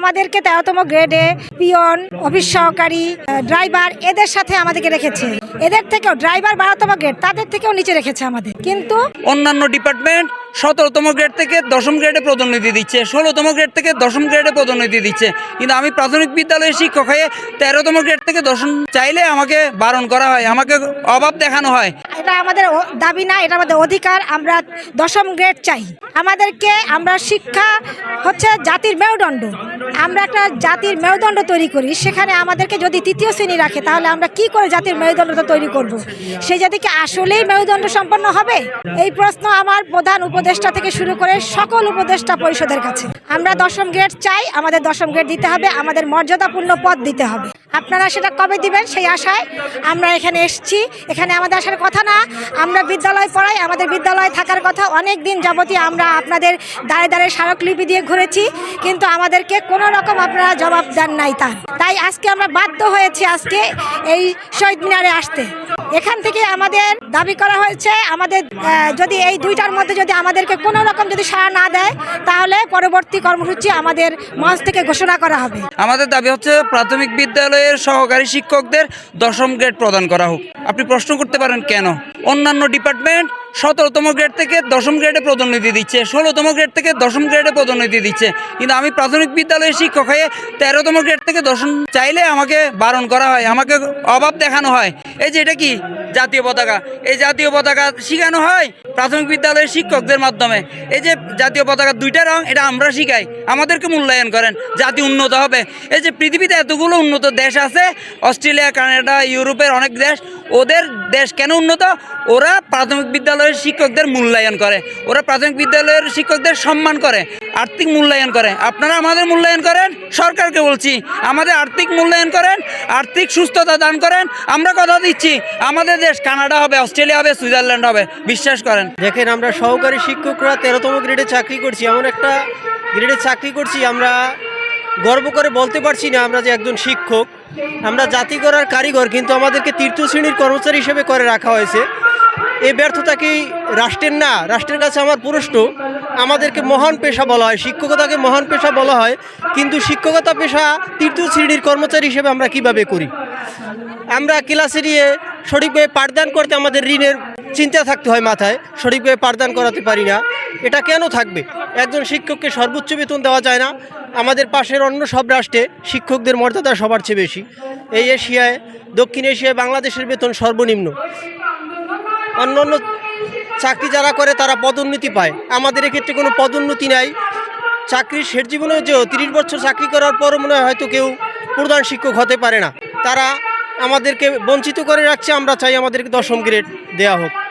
আমাদেরকে তেরোতম গ্রেডে পিয়ন, অফিস সহকারী ড্রাইভার এদের সাথে আমাদেরকে রেখেছে। এদের থেকেও ড্রাইভার বারোতম গ্রেড তাদের থেকেও নিচে রেখেছে আমাদের। কিন্তু অন্যান্য ডিপার্টমেন্ট সতেরোতম গ্রেড থেকে দশম গ্রেডে পদোন্নতি দিচ্ছে, ষোলোতম গ্রেড থেকে দশম গ্রেডে পদোন্নতি দিচ্ছে। কিন্তু আমি প্রাথমিক বিদ্যালয়ের শিক্ষক হয়ে তেরোতম গ্রেড থেকে দশম চাইলে আমাকে বারণ করা হয়, আমাকে অভাব দেখানো হয়। এটা আমাদের দাবি না, এটা আমাদের অধিকার, আমরা দশম গ্রেড চাই। আমাদেরকে আমরা শিক্ষা হচ্ছে জাতির মেরুদণ্ড। আমরা একটা জাতির মেরুদণ্ড তৈরি করি, সেখানে আমাদেরকে যদি তৃতীয় শ্রেণি রাখে, তাহলে আমরা কি করে জাতির মেরুদণ্ডটা তৈরি করব। সেই জাতিকে আসলেই মেরুদণ্ড সম্পন্ন হবে? এই প্রশ্ন আমার প্রধান উপদেষ্টা থেকে শুরু করে সকল উপদেষ্টা পরিষদের কাছে। আমরা দশম গ্রেড চাই, আমাদের দশম গ্রেড দিতে হবে, আমাদের মর্যাদাপূর্ণ পদ দিতে হবে। আপনারা সেটা কবে দিবেন সেই আশায় আমরা এখানে এসেছি। এখানে আমাদের আসার কথা না, আমরা বিদ্যালয় পড়াই, আমাদের বিদ্যালয়ে থাকার কথা অনেক দিন যাবতীয় আমরা আপনাদের দাঁড়ে দাঁড়ে স্মারকলিপি দিয়ে ঘুরেছি, কিন্তু আমাদেরকে কোনো রকম আপনারা জবাব দেন নাই তার। তাই আজকে আমরা বাধ্য হয়েছি আজকে এই শহীদ মিনারে আসতে। এখান থেকে আমাদের দাবি করা হয়েছে, আমাদের যদি এই দুইটার মধ্যে যদি আমাদেরকে কোনো রকম যদি সাড়া না দেয়, তাহলে পরবর্তী কর্মসূচি আমাদের মঞ্চ থেকে ঘোষণা করা হবে। আমাদের দাবি হচ্ছে প্রাথমিক বিদ্যালয়ের সহকারী শিক্ষকদের দশম গ্রেড প্রদান করা হোক। আপনি প্রশ্ন করতে পারেন, কেন? অন্যান্য ডিপার্টমেন্ট সতেরোতম গ্রেড থেকে দশম গ্রেডে পদোন্নতি দিচ্ছে, ষোলোতম গ্রেড থেকে দশম গ্রেডে পদোন্নতি দিচ্ছে। কিন্তু আমি প্রাথমিক বিদ্যালয়ের শিক্ষক হয়ে তেরোতম গ্রেড থেকে দশম চাইলে আমাকে বারণ করা হয়, আমাকে অভাব দেখানো হয়। এই যে এটা কি? জাতীয় পতাকা। এই জাতীয় পতাকা শেখানো হয় প্রাথমিক বিদ্যালয়ের শিক্ষকদের মাধ্যমে। এই যে জাতীয় পতাকা দুইটা রং, এটা আমরা শিখাই। আমাদেরকে মূল্যায়ন করেন, জাতি উন্নত হবে। এই যে পৃথিবীতে এতগুলো উন্নত দেশ আছে, অস্ট্রেলিয়া, কানাডা, ইউরোপের অনেক দেশ, ওদের দেশ কেন উন্নত? ওরা প্রাথমিক বিদ্যালয়ের শিক্ষকদের মূল্যায়ন করে। ওরা প্রাথমিক বিদ্যালয়ের শিক্ষকদের সম্মান করে, আর্থিক মূল্যায়ন করে। আপনারা আমাদের মূল্যায়ন করেন, সরকারকে বলছি। আমাদের আর্থিক মূল্যায়ন করেন, আর্থিক সুস্থতা দান করেন। আমরা কথা দিচ্ছি, আমাদের দেশ কানাডা হবে, অস্ট্রেলিয়া হবে, সুইজারল্যান্ড হবে। বিশ্বাস করেন। দেখেন, আমরা সহকারী শিক্ষকরা তেরোতম গ্রেডে চাকরি করছি। এমন একটা গ্রেডে চাকরি করছি, আমরা গর্ব করে বলতে পারছি না আমরা যে একজন শিক্ষক। আমরা জাতি করার কারিগর, কিন্তু আমাদেরকে তৃতীয় শ্রেণির কর্মচারী হিসেবে করে রাখা হয়েছে। এই ব্যর্থতা কি রাষ্ট্রের? না, রাষ্ট্রের কাছে আমার প্রশ্ন, আমাদেরকে মহান পেশা বলা হয়, শিক্ষকতাকে মহান পেশা বলা হয়, কিন্তু শিক্ষকতা পেশা তৃতীয় শ্রেণির কর্মচারী হিসেবে আমরা কীভাবে করি? আমরা ক্লাসে নিয়ে সঠিকভাবে পাঠদান করতে আমাদের ঋণের চিন্তা থাকতে হয় মাথায়, সঠিকভাবে পাঠদান করাতে পারি না। এটা কেন থাকবে? একজন শিক্ষককে সর্বোচ্চ বেতন দেওয়া যায় না। আমাদের পাশের অন্য সব রাষ্ট্রে শিক্ষকদের মর্যাদা সবার চেয়ে বেশি। এই এশিয়ায়, দক্ষিণ এশিয়ায় বাংলাদেশের বেতন সর্বনিম্ন। অন্য অন্য চাকরি যারা করে, তারা পদোন্নতি পায়। আমাদের এক্ষেত্রে কোনো পদোন্নতি নাই। চাকরির শেষ জীবনে যে তিরিশ বছর চাকরি করার পর মনে হয় হয়তো কেউ প্রধান শিক্ষক হতে পারে না। তারা আমাদেরকে বঞ্চিত করে রাখছে আমরা চাই আমাদেরকে দশম গ্রেড দেওয়া হোক।